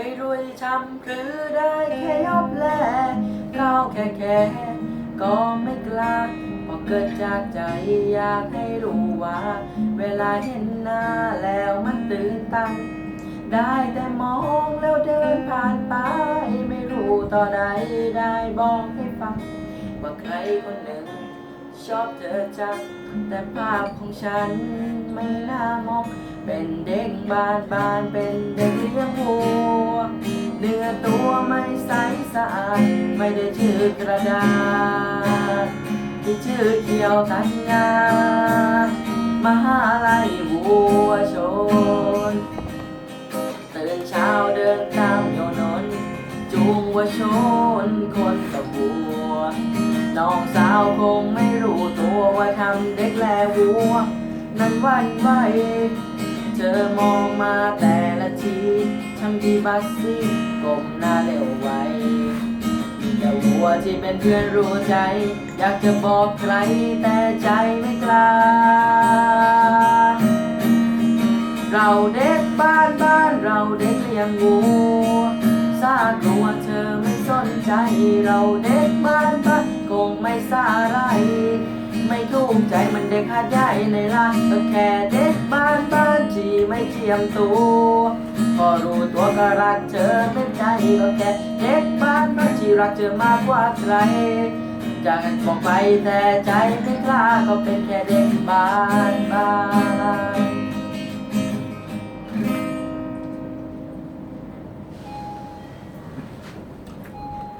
ไม่รู้จะทำหรือได้แค่ยอบแลก้าวแค่แค่ก็ไม่กล้าพราะเกิดจากใจอยากให้รู้ว่า เวลาเห็นหน้าแล้วมันตื่นตันได้แต่มองแล้วเดินผ่านไป ไม่รู้ต่อใดได้บอกให้ฟัง ว่าใครคนหนึ่ง ชอบเธอจังแต่ภาพของฉันไม่น่ามองเป็นเด็กบานบานเป็นเด็กเลี้ยงวัวเนื้อตัวไม่ใสสะอาดไม่ได้ชื่อกระดาษที่ชื่อเที่ยวตัญญามหาลัยวัวชนตื่นเช้าเดินตามถนนจูงวัวชนคนกับวัว น้องสาวคงไม่รู้ตัวว่าทำเด็กแลวัว นั้นวันไหวเธอมองมาแต่ละทีทำดีบัสซี่ก้มหน้าเร็วไวแต่วัวที่เป็นเพื่อนรู้ใจ อยากจะบอกใครแต่ใจไม่กล้า เราเด็กบ้านบ้านเราเด็กเลี้ยงวัวซากลัวเธอไม่สนใจเราเด็กบ้าน สาไรไม่ถูกใจมันเด็กหาดใหญ่ในร้านก็แค่เด็กบ้านบ้านที่ไม่เทียมตัวพอรู้ตัวก็รักเธอเป็นใจก็แค่เด็กบ้านบ้านที่รักเธอมากกว่าใครจากกันบอกไปแต่ใจไม่กล้าก็เป็นแค่เด็กบ้านบ้าน